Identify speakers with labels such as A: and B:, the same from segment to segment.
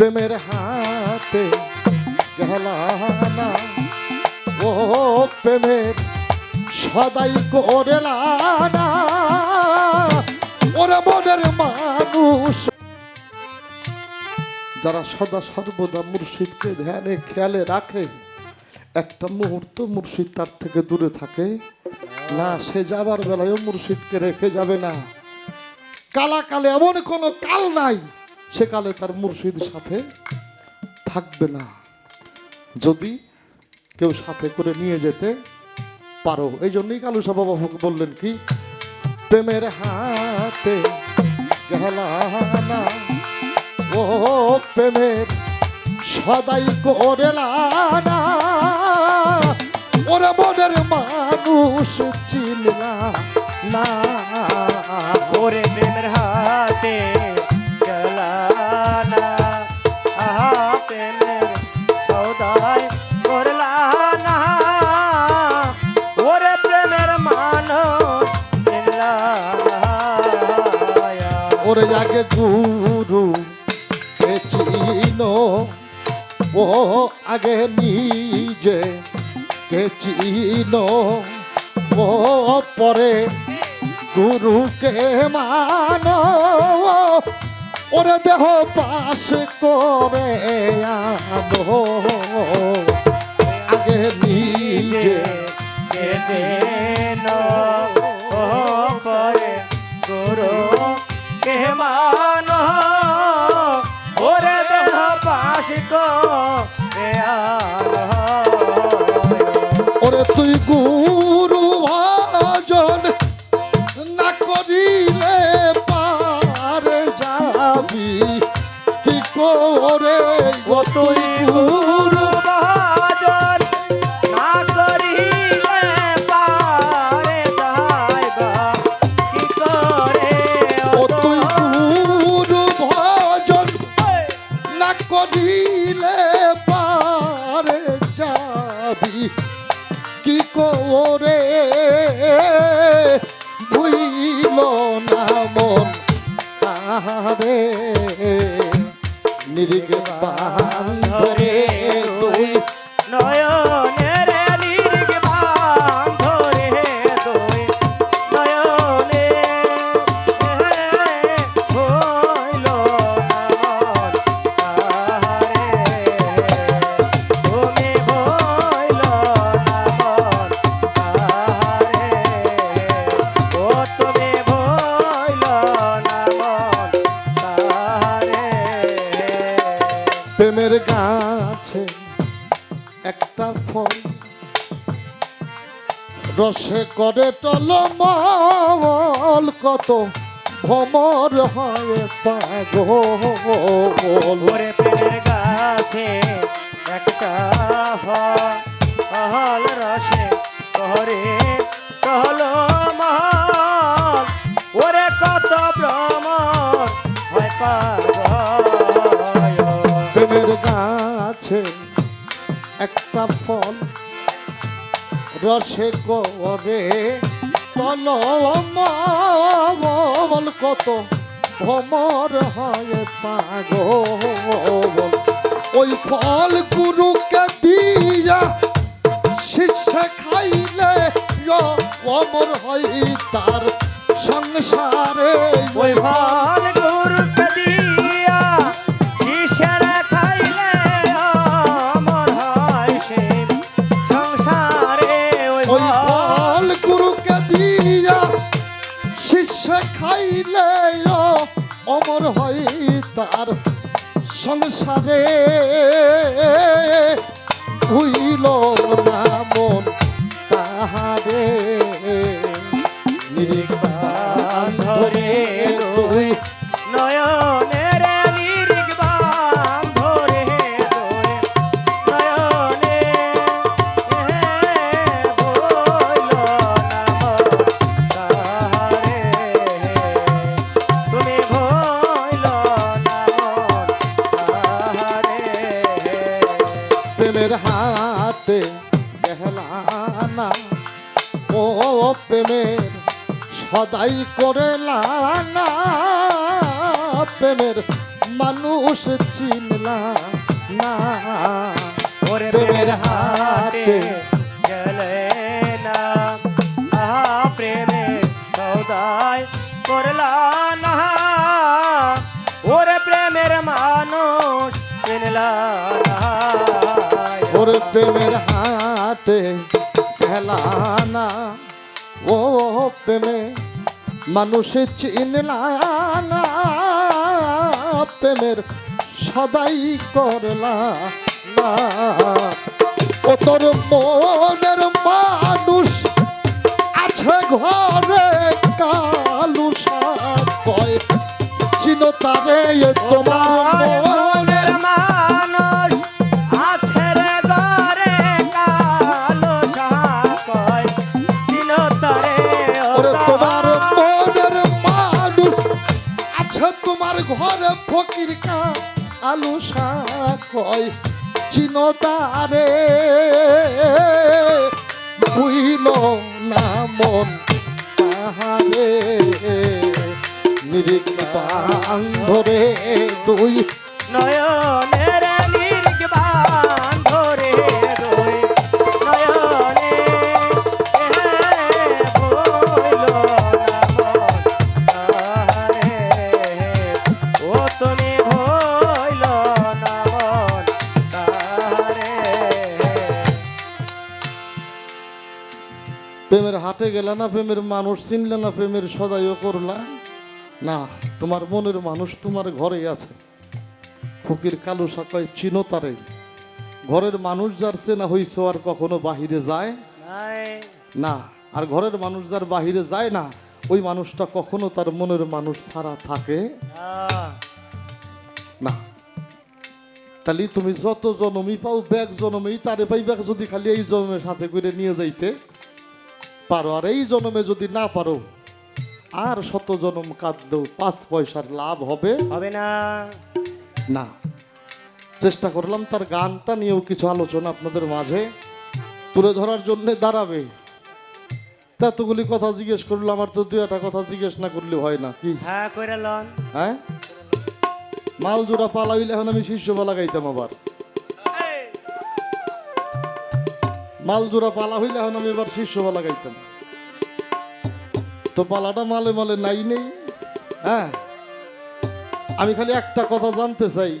A: প্রেমের হাতে গেলানা। ও প্রেমের সদাই করেলানা ওরে মনের মানুষ। যারা সদা সর্বদা মুর্শিদকে ধ্যানে, খেয়ালে রাখে, একটা মুহূর্ত মুর্শিদ তার থেকে দূরে থাকে। না, সে যাবার বেলায়ও মুর্শিদকে রেখে যাবে না। কালা কালে এমন কোনো কাল নাই। সে কালে তার মুর্শিদ সাথে থাকবে না। যদি কেউ সাথে করে নিয়ে যেতে পারো। এই জন্যই কালু সাহা বললেন কি, প্রেমের হাতে গেলানা ও প্রেমের সদাই করেলানা ওরে মনের মানুষ চিনলা না।
B: ওরে প্রেমের হাতে ওরে
A: আগে গুরু কে চিনো ও আগে নিজে কে চিনো ও পরে গুরুকে মানো। ওরে দেহ পাশ করে আনো। তুই গুরু ভজন না করিলে পারে যাবি? কি করে
B: তুই গুরু করিলে পারে
A: যাবি? কি করে? বুইল না মন তাহারে। নিরিগ বান্ধরে রসে করে টলমল কত ভমর হয় পাগল
B: ওরে প্রেমের গাছে একটা হল রসে করে মহল ওরে কত ভ্রমর হয় পাগল
A: প্রেমের গাছে একটা ফল রসে করে। টলমল কত ভমর হয় পাগল। ওই ফল গুরুকে দিয়া শিষ্যে খাইলে অমর হয় তার সংসারে।
B: ওই ফল সংসারে
A: হইল না মন তাহারে সদাই করে লানা প্রেমের মানুষ চিনলাম না। প্রেমের
B: হাতে গেলে না। আহা প্রেমে সৌদাই করলা না। ওরে প্রেমের মানুষ চিনলা না।
A: ওরে প্রেমের খেলা না। ও মানুষে চিনলা না প্রেমের সদাই করলা না। ও তোর মনের মানুষ আছে ঘরে কালু কয় চিনো তারে তোমার
B: ঘরে
A: ফকির কা আলু কয় চিনতারে বুইল না মন তাহারে। নিরিক ধরে দুই
B: নয়নের
A: প্রেমের হাটে গেলে না প্রেমের মানুষ চিনলে না প্রেমের সদাইও করলা? না তোমার মনের মানুষ তোমার ঘরেই আছে। ফকির কালো সাকায় চিনো তারে। ঘরের মানুষ যার চেনা হইছে আর কখনো বাহিরে যায়? না আর ঘরের মানুষ যার বাহিরে যায় না ওই মানুষটা কখনো তার মনের মানুষ ছাড়া থাকে? না। তাহলে তুমি যত জনমই পাও ব্যাগ জনমেই তারে পাই ব্যাগ যদি খালি এই জন্মের সাথে করে নিয়ে যাইতে। পারো আর এই জন্মে যদি না পারো আর শত জনম কাঁদলেও পাঁচ পয়সার লাভ হবে
B: হবে না।
A: না। চেষ্টা করলাম তার গানটা নিয়েও কিছু আলোচনা আপনাদের মাঝে। তুলে ধরার জন্য দাঁড়াবে। এতগুলি কথা জিজ্ঞেস করল আমার তো দু একটা কথা জিজ্ঞেস না করলে হয় না কি?
B: হ্যাঁ কইরা লন।
A: হ্যাঁ? মাল জোড়া পালাইলে এখন আমি শীর্ষ পালা গাইতাম আবার। মাল জোড়া পালা হইলে এখন আমি এবার শীর্ষ পালা গাইতাম। তো পালাটা মালে মালে নাই নেই হ্যাঁ? আমি খালি একটা কথা জানতে চাই।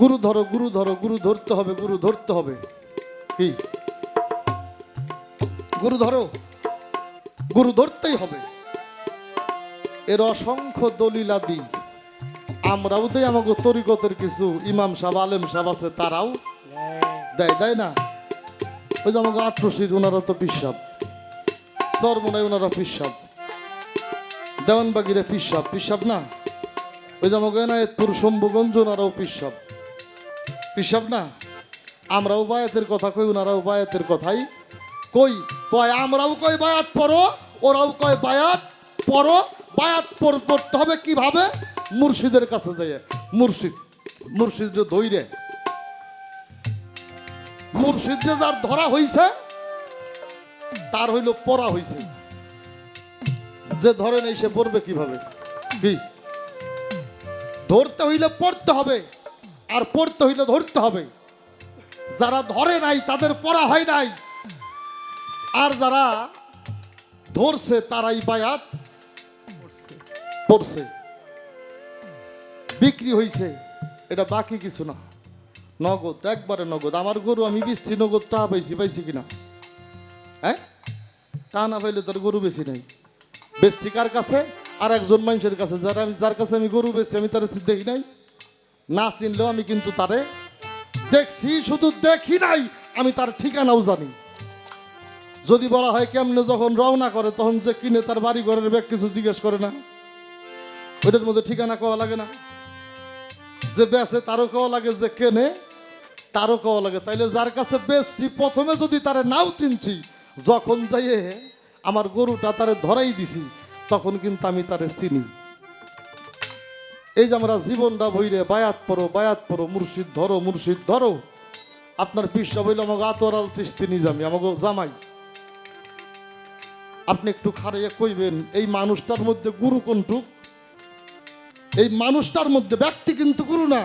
A: গুরু ধরো গুরু ধরো, গুরু ধরতে হবে, গুরু ধরতে হবে। কি? গুরু ধরো, গুরু ধরতেই হবে। এর অসংখ্য দলিলাদি আমরাও দেই আমাকে তরিকতের কিছু। ইমাম সাহেব, আলেম সাহেব আছে, তারাও দেয় দেয় না? ওই যে আমাকে আটরশির ওনারা তো পিসাব। চরমনাই ওনারা পিসাব। দেওয়ানবাগিরে পিসাব পিসাব না? ওই যে আমাকে এনায়তপুর, শম্ভুগঞ্জ, ওনারাও পিসাব। পিসাব না? আমরাও বায়াতের কথা কই, ওনারাও বায়াতের কথাই কই। কয়, আমরাও কই বায়াত পড়ো, ওরাও কয় বায়াত পড়ো। বায়াত পড়তে হবে কীভাবে? মুর্শিদের কাছে যাইয়ে। মুর্শিদ মুর্শিদ ধৈরে মুর্শিদ যে যার ধরা হইছে, তার হইল পড়া হইছে। যে ধরে নেই, সে পড়বে কীভাবে? কি? ধরতে হইলে পড়তে হবে, আর পড়তে হইলে ধরতে হবে। যারা ধরে নাই, তাদের পড়া হয় নাই। আর যারা ধরছে, তারাই বায়াত পড়ছে বিক্রি হইছে, এটা বাকি কিছু না। নগদ, একবারে নগদ। আমার গরু আমি বেশি নগদ টাকা পাইছি পাইছি কিনা? হ্যাঁ? টা না পাইলে তার গরু বেশি নাই। বেশি কার কাছে? আর একজন মানুষের কাছে। যারা আমি যার কাছে আমি গরু বেশি আমি তার দেখি নাই। না চিনলেও আমি কিন্তু তারে দেখছি, শুধু দেখি নাই। আমি তার ঠিকানাও জানি। যদি বলা হয় কেমনে যখন রওনা করে, তখন যে কিনে তার বাড়ি ঘরের ব্যাগ কিছু জিজ্ঞেস করে না। ওইটার মধ্যে ঠিকানা কওয়া লাগে না। যে বেচে তারও কওয়া লাগে যে কেনে। তারও কওয়া লাগে। তাইলে যার কাছে বেচছি, প্রথমে যদি তারে নাও চিনছি, যখন যাইয়ে আমার গরুটা তারে ধরাই দিছি, তখন কিন্তু আমি তারে চিনি। এই যে আমরা জীবনটা বইরে বায়াত পড়ো বায়াত পড়ো, মুর্শিদ ধরো মুর্শিদ ধরো। আপনার পিসা বইলে আমাকে আতরাল চিস্তি নিজামি আমাকে জামাই। আপনি একটু খারাইয়া কইবেন, এই মানুষটার মধ্যে গুরু কোনটুক? এই মানুষটার মধ্যে ব্যক্তি কিন্তু গুরু না।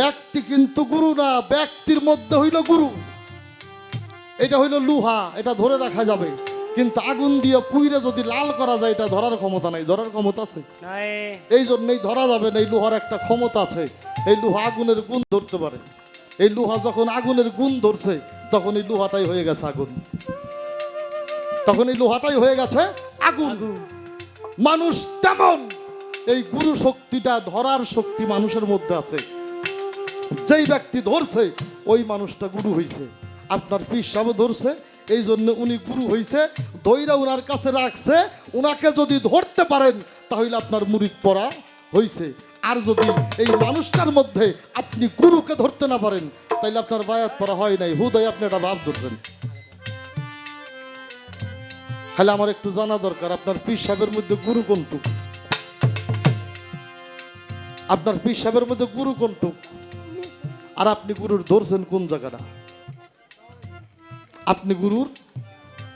A: ব্যক্তি কিন্তু গুরু না ব্যক্তির মধ্যে হইল গুরু। এটা হইল লুহা এটা ধরে রাখা যাবে। কিন্তু আগুন দিয়ে পুইরে যদি লাল করা যায় এটা ধরার ক্ষমতা নাই। ধরার ক্ষমতা আছে? এই জন্যই ধরা যাবে না এই লোহার একটা ক্ষমতা আছে। এই লোহা আগুনের গুণ ধরতে পারে। এই লোহা যখন আগুনের গুণ ধরছে তখন এই লোহাটাই হয়ে গেছে আগুন। তখন এই লোহাটাই হয়ে গেছে আগুন। মানুষ তেমন এই গুরু শক্তিটা ধরার শক্তি মানুষের মধ্যে আছে। যেই ব্যক্তি ধরছে, ওই মানুষটা গুরু হইছে। আপনার পীর সাহেব ধরছে এই জন্য উনি গুরু হইছে, দইরা উনার কাছে রাখছে, উনাকে যদি ধরতে পারেন, তাহলে আপনার মুরিদ পড়া হইছে। আর যদি এই মানুষটার মধ্যে আপনি গুরুকে ধরতে না পারেন, তাহলে আপনার বায়াত পড়া হয় নাই। হুদয়, আপনি এটা ভাব ধরবেন। তাহলে আমার একটু জানা দরকার, আপনার পীর সাহেবের মধ্যে গুরু কোনটুক? আপনার পীর সাহেবের মধ্যে গুরু কোনটুক? আর আপনি গুরুর ধরছেন কোন জায়গাটা? আপনি গুরুর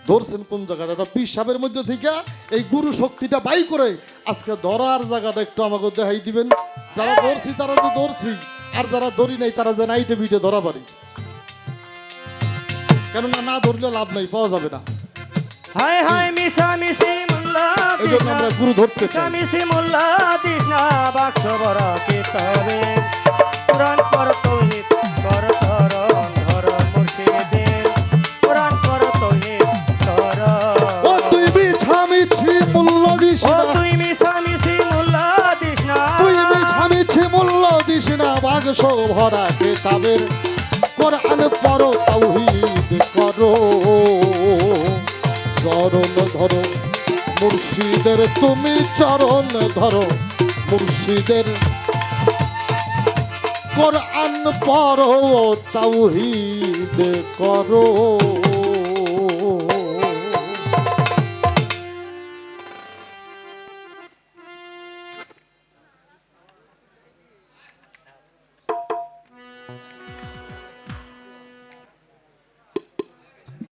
A: ধরছেন কোন জায়গাটা? এটা পীর সাহেবের মধ্যে থেকে এই গুরু শক্তিটা বাই করে আজকে ধরার জায়গাটা একটু আমাকে দেখাই দিবেন। যারা ধরছি তারা তো ধরছি। আর যারা ধরি নাই তারা যে নাইটে বিটে ধরা পারি। কেননা না ধরলে লাভ নাই পাওয়া যাবে না।
B: হায় হায় মিশা মিশি মোল্লা
A: এই জন্য আমরা গুরু ধরতে চাই।
B: মিশি মোল্লা তৃষ্ণা বাক্স বড় কিতাবে
A: বাক্স ভরা কেতাবের কোরআন পড়ো তাওহীদ করো। চরণ ধরো মুর্শিদের তুমি চরণ ধরো। মুর্শিদের কোরআন পড়ো তাওহীদ করো।